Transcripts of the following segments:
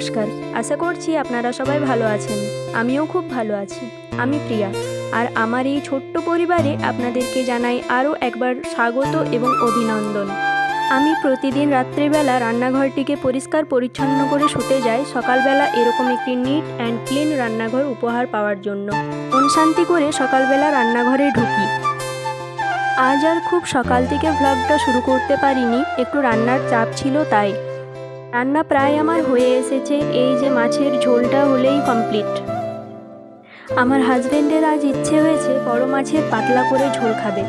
নমস্কার। আশা করছি আপনারা সবাই ভালো আছেন। আমিও খুব ভালো আছি। আমি প্রিয়া। আর আমার এই ছোট্ট পরিবারে আপনাদেরকে জানাই আরও একবার স্বাগত এবং অভিনন্দন। আমি প্রতিদিন রাত্রিবেলা রান্নাঘরটিকে পরিষ্কার পরিচ্ছন্ন করে শুতে যাই। সকালবেলা এরকম একটি নিট অ্যান্ড ক্লিন রান্নাঘর উপহার পাওয়ার জন্য। মন শান্তি করে সকালবেলা রান্নাঘরে ঢুকি। আজ আর খুব সকাল থেকে ভ্লগটা শুরু করতে পারিনি। একটু রান্নার চাপ ছিল তাই। রান্না প্রায় আমার হয়ে এসেছে, এই যে মাছের ঝোলটা হলেই কমপ্লিট আমার হাজবেন্ডের আজ ইচ্ছে হয়েছে বড় মাছের পাতলা করে ঝোল খাবে।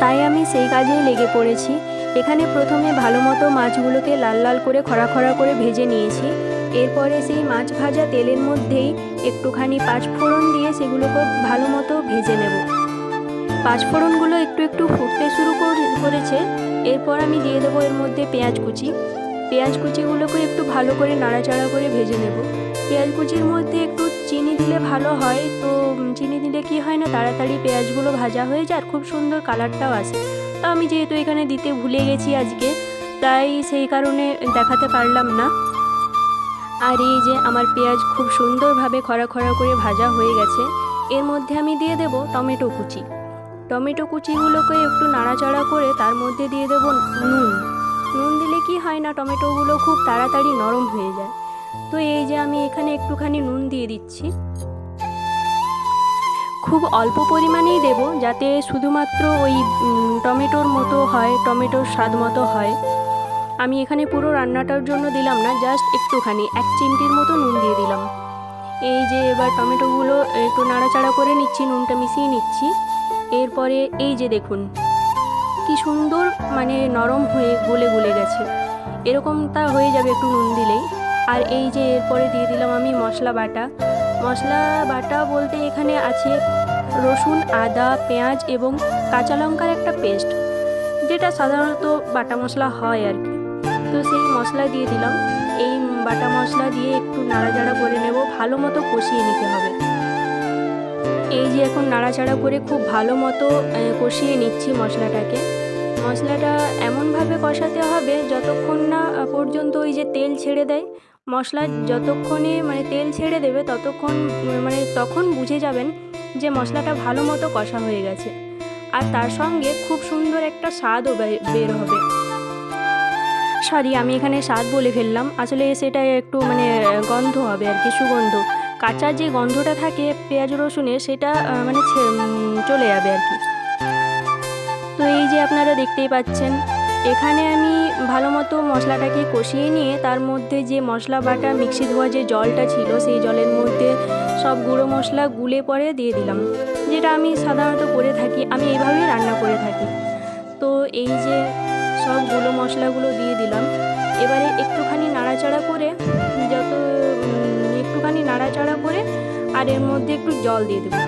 তাই আমি সেই কাজেই লেগে পড়েছি। এখানে প্রথমে ভালো মতো মাছগুলোকে লাল লাল করে খরা খরা করে ভেজে নিয়েছি। এরপরে সেই মাছ ভাজা তেলের মধ্যেই একটুখানি পাঁচফোড়ন দিয়ে সেগুলোকে ভালো মতো ভেজে নেব। পাঁচফোড়নগুলো একটু একটু ফুটতে শুরু কর- করেছে। এরপর আমি দিয়ে দেবো এর মধ্যে পেঁয়াজ কুচি। পেঁয়াজ কুচিগুলোকে একটু ভালো করে নাড়াচাড়া করে ভেজে নেব। পেঁয়াজ কুচির মধ্যে একটু চিনি দিলে ভালো হয়, তো চিনি দিলে কি হয় না, তাড়াতাড়ি পেঁয়াজগুলো ভাজা হয়ে যায় আর খুব সুন্দর কালারটাও আসে। তো আমি যেহেতু এখানে দিতে ভুলে গেছি আজকে, তাই সেই কারণে দেখাতে পারলাম না। আর এই যে আমার পেঁয়াজ খুব সুন্দরভাবে খরা খরা করে ভাজা হয়ে গেছে, এর মধ্যে আমি দিয়ে দেব টমেটো কুচি। টমেটো কুচিগুলোকে একটু নাড়াচাড়া করে তার মধ্যে দিয়ে দেব নুন। নুন দিলে কি হয় না, টমেটোগুলো খুব তাড়াতাড়ি নরম হয়ে যায়। তো এই যে আমি এখানে একটুখানি নুন দিয়ে দিচ্ছি। খুব অল্প পরিমাণেই দেব, যাতে শুধুমাত্র ওই টমেটোর মতো হয়, টমেটোর স্বাদ মতো হয়। আমি এখানে পুরো রান্নাটার জন্য দিলাম না, জাস্ট একটুখানি, এক চিমটির মতো নুন দিয়ে দিলাম। এই যে এবার টমেটোগুলো একটু নাড়াচাড়া করে নিচ্ছি, নুনটা মিশিয়ে নিচ্ছি। এরপরে এই যে দেখুন কি সুন্দর মানে নরম হয়ে গলে গলে গেছে। এরকমটা হয়ে যাবে একটু নুন দিলেই। আর এই যে এরপরে দিয়ে দিলাম আমি মশলা বাটা। মশলা বাটা বলতে এখানে আছে রসুন, আদা, পেঁয়াজ এবং কাঁচা লঙ্কার একটা পেস্ট, যেটা সাধারণত বাটা মশলা হয় আর কি। তো সেই মশলা দিয়ে দিলাম। এই বাটা মশলা দিয়ে একটু নাড়াচাড়া করে নেব। ভালো মতো কষিয়ে নিতে হবে। এই যে এখন নাড়াচাড়া করে খুব ভালো মতো কষিয়ে নিচ্ছি মশলাটাকে। মশলাটা এমনভাবে কষাতে হবে যতক্ষণ না পর্যন্ত ওই যে তেল ছেড়ে দেয়। মশলা যতক্ষণে মানে তেল ছেড়ে দেবে ততক্ষণ মানে তখন বুঝে যাবেন যে মশলাটা ভালো মতো কষা হয়ে গেছে। আর তার সঙ্গে খুব সুন্দর একটা স্বাদও বের হবে। সরি, আমি এখানে স্বাদ বলে ফেললাম। আসলে সেটা একটু মানে গন্ধ হবে আর কি, সুগন্ধ। কাঁচা যে গন্ধটা থাকে পেঁয়াজ রসুনের, সেটা মানে চলে যাবে আর কি। তো এই যে আপনারা দেখতেই পাচ্ছেন, এখানে আমি ভালো মতো মশলাটাকে কষিয়ে নিয়ে তার মধ্যে যে মশলা বাটা মিক্সি ধোয়া যে জলটা ছিল, সেই জলের মধ্যে সব গুঁড়ো মশলা গুলে পরে দিয়ে দিলাম। যেটা আমি সাধারণত করে থাকি, আমি এইভাবেই রান্না করে থাকি। তো এই যে সব গুঁড়ো মশলাগুলো দিয়ে দিলাম। এবারে একটুখানি নাড়াচাড়া করে, যত একটুখানি নাড়াচাড়া করে, আর এর মধ্যে একটু জল দিয়ে দেবো।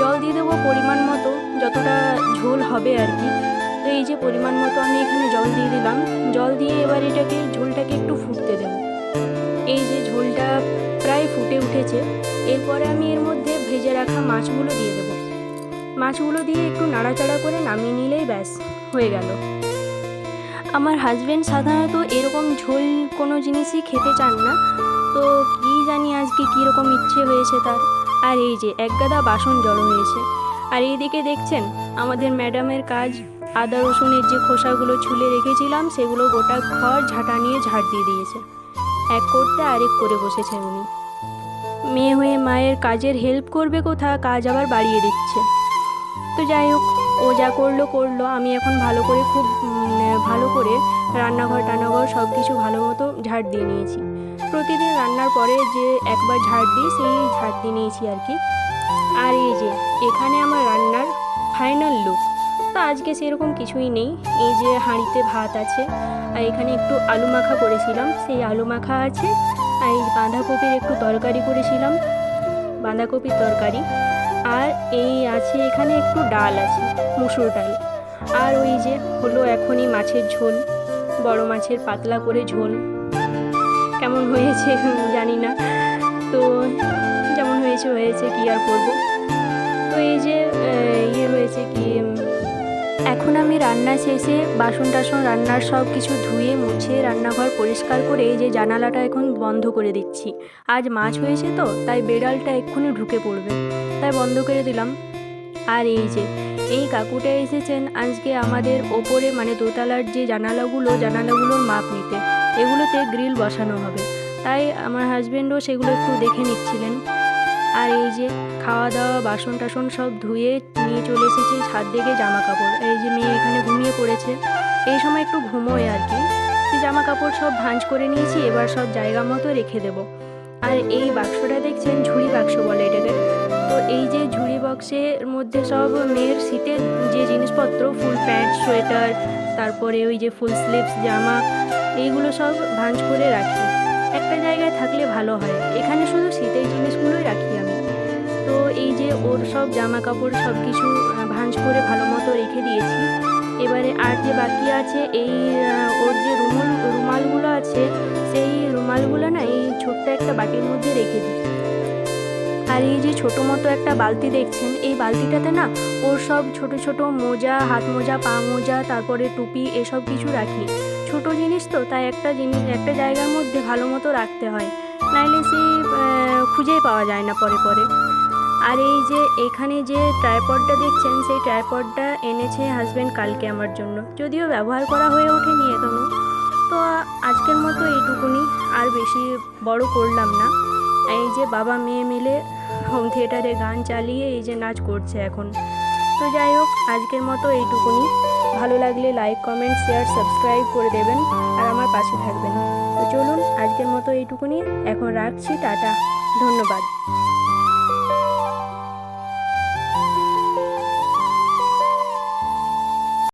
জল দিয়ে দেবো পরিমাণ মতো। যতটা ঝোল হবে আর কি। তো এই যে পরিমাণ মতো আমি এখানে জল দিয়ে দিলাম। জল দিয়ে এবার এটাকে, ঝোলটাকে একটু ফুটতে দেব। এই যে ঝোলটা প্রায় ফুটে উঠেছে, এরপরে আমি এর মধ্যে ভেজে রাখা মাছগুলো দিয়ে দেবো। মাছগুলো দিয়ে একটু নাড়াচাড়া করে নামিয়ে নিলেই ব্যাস, হয়ে গেল। আমার হাজবেন্ড সাধারণত এরকম ঝোল কোনো জিনিসই খেতে চান না। তো কী জানি আজকে কীরকম ইচ্ছে হয়েছে তার। আর এই যে এক গাদা বাসন জড়ো হয়েছে। আর এইদিকে দেখছেন, আমাদের ম্যাডামের কাজ, আদা, রসুনের যে খোসাগুলো ছুলে রেখেছিলাম, সেগুলো গোটা ঘর ঝাঁটা নিয়ে ঝাড় দিয়ে দিয়েছে। এক করতে আরেক করে বসেছে উনি। মেয়ে হয়ে মায়ের কাজের হেল্প করবে কোথা কাজ আবার বাড়িয়ে দিচ্ছে। তো যাই হোক, ও যা করল করল। আমি এখন ভালো করে খুব ভালো করে রান্নাঘর টান্নাঘর সব কিছু ভালো মতো ঝাড় দিয়ে নিয়েছি। প্রতিদিন রান্নার পরে যে একবার ঝাড় দিই, সেই ঝাড় দিয়ে নিয়েছি আর কি। আর এই যে, এখানে আমার রান্নার ফাইনাল লুক তো আজকে সেরকম কিছুই নেই। এই যে হাঁড়িতে ভাত আছে, আর এখানে একটু আলু মাখা করেছিলাম। সেই আলু মাখা আছে, আর এই বাঁধাকপির একটু তরকারি করেছিলাম। বাঁধাকপির তরকারি। আর এই আছে এখানে একটু ডাল আছে, মুসুর ডাল। আর ওই যে হলো এখনই মাছের ঝোল, বড় মাছের পাতলা করে ঝোল। কেমন হয়েছে জানি না। তো হয়েছে হয়েছে কি আর করব? তো এই যে ইয়ে হয়েছে কি এখন আমি রান্না শেষে বাসন টাসন রান্নার সব কিছু ধুয়ে মুছে রান্নাঘর পরিষ্কার করে এই যে জানালাটা এখন বন্ধ করে দিচ্ছি। আজ মাছ হয়েছে তো, তাই বেড়ালটা এক্ষুনি ঢুকে পড়বে। তাই বন্ধ করে দিলাম। আর এই যে, এই কাকুটা এসেছেন আজকে আমাদের ওপরে মানে দোতলার যে জানালাগুলো, জানালাগুলোর মাপ নিতে। এগুলোতে গ্রিল বসানো হবে। তাই আমার হাজবেন্ডও সেগুলো একটু দেখে নিচ্ছিলেন। আর এই যে খাওয়া দাওয়া বাসন টাসন সব ধুয়ে নিয়ে চলে এসেছে ছাদ থেকে জামা কাপড় এই যে মেয়ে এখানে ঘুমিয়ে পড়েছে। এই সময় একটু ঘুমোয় আর কি। যে জামা কাপড় সব ভাঁজ করে নিয়েছি, এবার সব জায়গা মতো রেখে দেবো। আর এই বাক্সটা দেখছেন, ঝুড়ি বাক্স বলে এটাকে। তো এই যে ঝুড়ি বক্সের মধ্যে সব মেয়ের শীতের যে জিনিসপত্র, ফুল প্যান্ট, সোয়েটার, তারপরে ওই যে ফুল স্লিভস, জামা, এইগুলো সব ভাঁজ করে রাখি। একটা জায়গায় থাকলে ভালো হয়। এখানে শুধু শীতের জিনিসগুলোই রাখি আমি। ওর সব জামা কাপড় সব কিছু ভাঁজ করে ভালো মতো রেখে দিয়েছি। এবারে আর যে বাকি আছে, এই ওর যে রুমাল, রুমালগুলো আছে, সেই রুমালগুলো না এই ছোট্ট একটা বাটির মধ্যে রেখে দিই। আর এই যে ছোটো মতো একটা বালতি দেখছেন, এই বালতিটাতে না ওর সব ছোট ছোট মোজা, হাত মোজা, পা মোজা, তারপরে টুপি, এসব কিছু রাখি। ছোট জিনিস তো, তাই একটা জিনিস, একটা জায়গার মধ্যে ভালো মতো রাখতে হয়। নাইলে সে খুঁজেই পাওয়া যায় না পরে পরে। আর এই যে এখানে যে ট্রাইপডটা দেখছেন, সেই ট্রাইপডটা এনেছে হাজব্যান্ড কালকে আমার জন্য। যদিও ব্যবহার করা হয়ে ওঠেনি এখনও তো আজকের মতো এইটুকুনি, আর বেশি বড় করলাম না। এই যে বাবা মেয়ে মিলে হোম থিয়েটারে গান চালিয়ে এই যে নাচ করছে এখন। তো যাই হোক, আজকের মতো এইটুকুনি। ভালো লাগলে লাইক কমেন্ট শেয়ার সাবস্ক্রাইব করে দেবেন, আর আমার পাশে থাকবেন। তো চলুন, আজকের মতো এইটুকুনি। এখন রাখছি, টাটা। ধন্যবাদ।